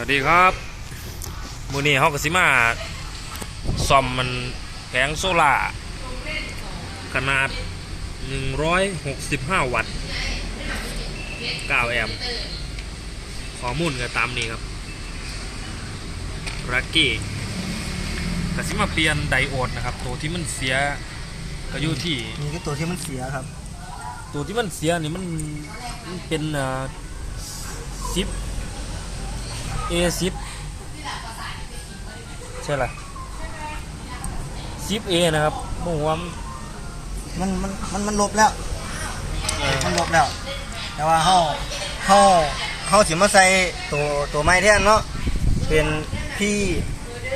วัสดีครับมือนี้เขาก็สิมาซ่อมมันแผงโซล่าร์ขนาด 165 วัตต์ 9 แอมป์ข้อมูลก็ตามนี้ครับรักกี้ก็สิมาเปลี่ยนไดโอดนะครับ ตัวที่มันเสียก็อยู่ที่นี่คือตัวที่มันเสียครับ ตัวที่มันเสียนี่มันมันเป็นเอ่อซิ ป A ซิปใช่ละซิป A นะครับโมว่ามันมันมันมันมันลบแล้วเอ่อมันลบแล้ว แต่ว่าเฮาเฮาเฮาสิมาใส่ตัวตัวไม้แท่นเนาะเป็นพี่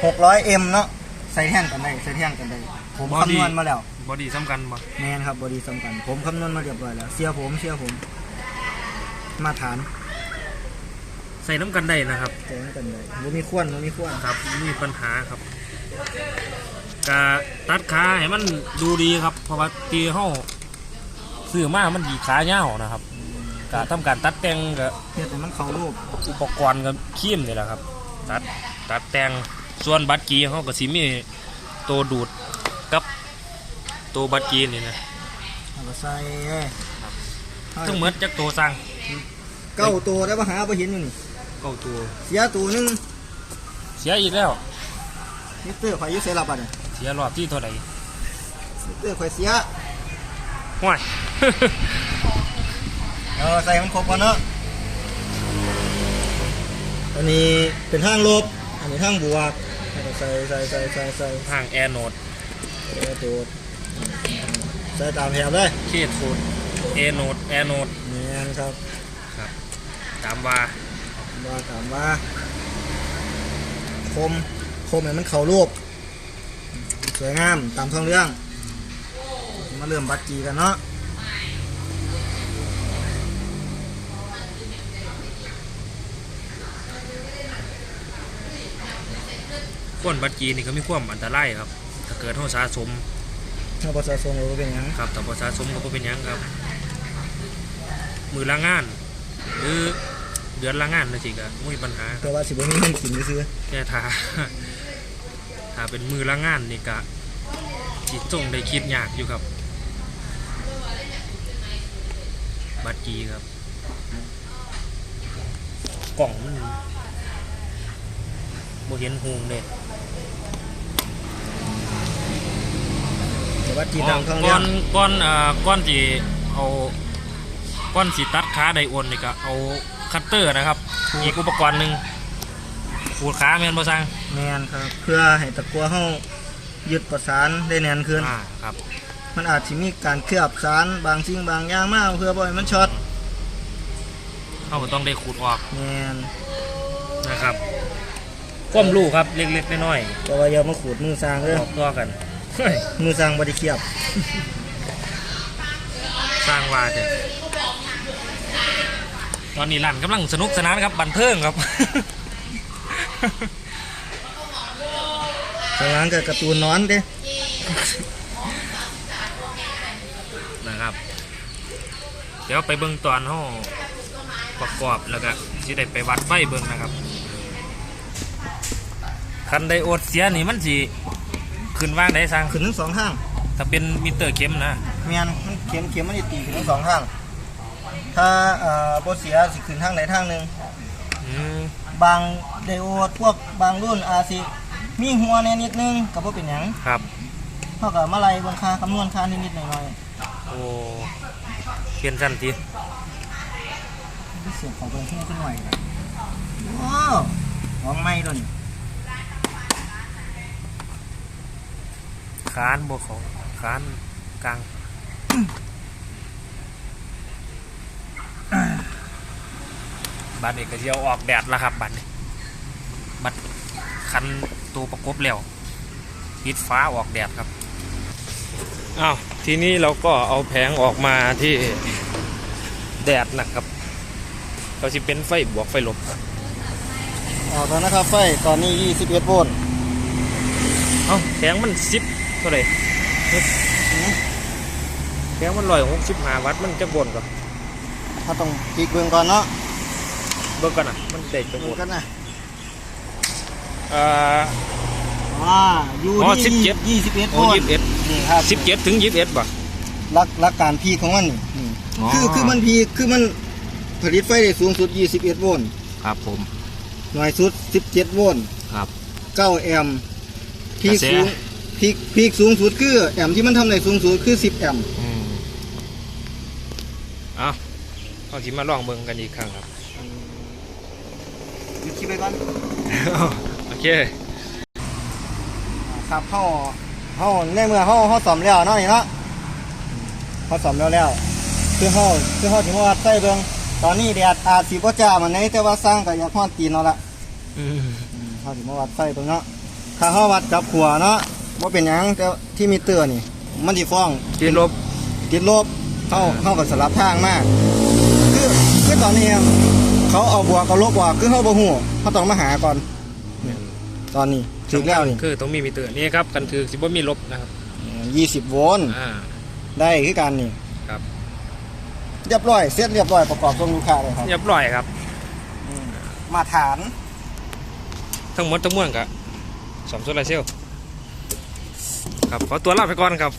600M เนาะใส่แท่นกันได้ใส่แท่นกันได้ผมคำนวณมาแล้วบอดี้สำคัญบ่แมนครับบอดีสำคัญผมคำนวณมาเรียบร้อยแล้วเสียผมเสียผม มาฐาน ใส่น้ำกันได้นะครับใส่ให้กันได้บ่มีควนบ่มีควนครับมีปัญหาครับกาตัดขาให้มันดูดีครับ เพราะว่าตีเฮาซื้อมามันดีขาเงาวนะครับกาทำการตัดแต่งกับเฮ็ดให้มันเข้ารูปอุปกรณ์กับครีมนี่แหละครับ ตัดตัดแต่งส่วนบัตรกีเขาก็สิมีตัวดูดกับตัวบัตรกีนี่นะเอาก็ใส่เอ้ยทั้งหมดจากตัวสั่งเก้าตัวได้บ่หาบ่เห็นอยู่นี่ เก้าตัว เสียตัวหนึงเสียอีกแล้ว มิเตอร์ข่อยอยู่ใส่ลับอะเนี่ยเสียรอบที่เท่าไหร่มิเตอร์ข่อยเสียห้วย เอาใส่มันครบก่อนเนาะอันนี้เป็นทางลบ อันนี้ทางบวกแล้วก็ใส่ใส่ใส่ใส่ใส่ห่างแอร์โนดใส่ตัวใส่ตามแถบเลยเคโทดเอโนดแอร์โนดนี่นครับ ตามว่า ว่าถามว่า คม คมให้มันเข่ารูป สวยงามตามท้องเรื่อง มาเริ่มบัตรจีกันเนาะก้นบัตรกีนี่ก็มีความอันตรายครับ ถ้าเกิดเขาสะสมถ้าประชาชนรู้เป็นหยังครับแต่พอสะสมก็บ่เป็นหยังครับ มือละงาน หรือ เดือนละงานนะสิก็ไม่มีปัญหาแต่ว่าสิบ่มีเงินกินซื้อแค่ถ้าถ้าเป็นมือละงานนี่ก็จิตจงได้คิดยากอยู่ครับ บัตรกีครับ กล่องมันบ่เห็นหูงเลยแต่ว่าจีตามท้องก่เรื่อองนก่อนเอ่อก่อนที่เอาก่อนสิตัดขาไดโอนนี่ก็เอา คัตเตอร์นะครับ อีกอุปกรณ์หนึ่งขูดขาแม่นบ่สั่งแมนครับ เพื่อให้ตะกัวเฮายึดประสานได้แน่นขึ้นอ่าครับ มันอาจจะมีการเคลือบสารบางสิ่งบางอย่างมากเพื่อบ่ให้มันช็อตเขาก็ต้องได้ขูดออกแมนนะครับความรู้ครับเล็กๆน้อยแต่ว่าอย่ามาขูดมือสร้างๆเด้อบอกตัวกันมือสร้างบ่ได้เคลือบสร้างว่าจะ ตอนนี้ร้านกำลังสนุกสนานครับบันเทิงครับข้างหลังก็การ์ตูนนอนเด้นะครับ เดี๋ยวไปเบิ่งตอนห้องประกอบแล้วก็สิได้ไปวัดไฟเบิ่งนะครับ คันไดโอดเสียนี่มันสิขึ้นว่างได้สร้างขึ้นทั้งสองทาง ถ้าเป็นมิเตอร์เข้มนะแมนมันเข็มเข็มมันสิตีขึ้นทั้งสองทาง ถ้าเอ่อบ่เสียสิขึ้นทางใดทางหนึง อืมบางไดโอดพวกบางรุ่นอาจสิมีหัวแน่นิดนึงก็บ่เป็นหยังครับ เท่ากับมาไล่เบิ่งค่าคำนวณค่านิดๆหน่อยโอ้เปลี่ยนสั้นทีๆเสียงของเบิ่งขึ้นขึ้นหน่อยนะว้าวหอมไหม้ตัวนี้คานบวเขาคานกลาง บัตรนี้ก็สิเจียวออกแดดแล้วครับบัตรนี้บัตรคันตัวประกบแล้วปิดฟ้าออกแดดครับอ้าวทีนี้เราก็เอาแผงออกมาที่แดดนะครับ เราจะเป็นไฟบวกไฟลบออกแล้วนะครับไฟตอนนี้21โวลต์เอ้าแผงมันสิบเท่าไหร่แผงมันลอยหกสิบห้าวัตต์มันจะบนกับถ้าต้องปีกเบิ่งก่อนเนาะ เบิ่งกันอะมันเด็กจะบเบิ่งนกันนะเอ่ออ่าอยู่อ๋อที่17 ยี่สิบเอ็ดโอ้โวลยี่สิบเอ็ดนี่ครับสิบเจ็ดถึงยี่สิบเอ็ดป่ะลักลักการพีคของมันนี่นี่อ๋อ คือคือมันพีคคือมันผลิตไฟได้สูงสุด 21 โวลต์ครับผมหน่อยสุด 17 โวลต์ครับ 9แอมป์พีคกระแส สูงพีคพีคสูงสุดคือแอมป์ที่มันทำได้สูงสุดคือ 10 แอมป์อืมเอาเอาที่มาลองเบิ่งกันอีกครั้งครับ หยุดคลิปไปก่อนโอเคครับเฮาเฮาในเมื่อเฮาเฮาซ่อมแล้วเนาะนี่เนาะเฮาซ่อมแล้วแล้วคือเฮาคือเฮาสิมาวัดใส่เบิ่งตอนนี้แดดอาจสิบ่จ้ามันไหนแต่ว่าสร้างก็อยากฮ้อนตีนเอาละอืมเขาสิมาวัดไส้ตรงเนาะถ้าเขาวัดกับขัวเนาะว่าเป็นหยังแต่ที่มีเตือนี่ มันสิฟ้องที่ลบติดลบเขาเขากับสลับทางมาก คือคือตอนนี้ เขาเอาบวกกับลบออกคือเขาบ่ฮู้เขาต้องมาหาก่อนเนี่ยตอนนี้ถึงแล้วนี่คือต้องมีมิเตอร์นี่ครับกันคือสิบ่มีลบนะครับยี่สิบโวลต์อ่าได้คือกันนี่ครับเรียบร้อยเสร็จเรียบร้อยประกอบส่งลูกค้าเลยครับเรียบร้อยครับ มาฐาน ทั้งหมดทั้งมวลกับสมโซลาร์เซลล์ครับขอตัวลาไปก่อนครับ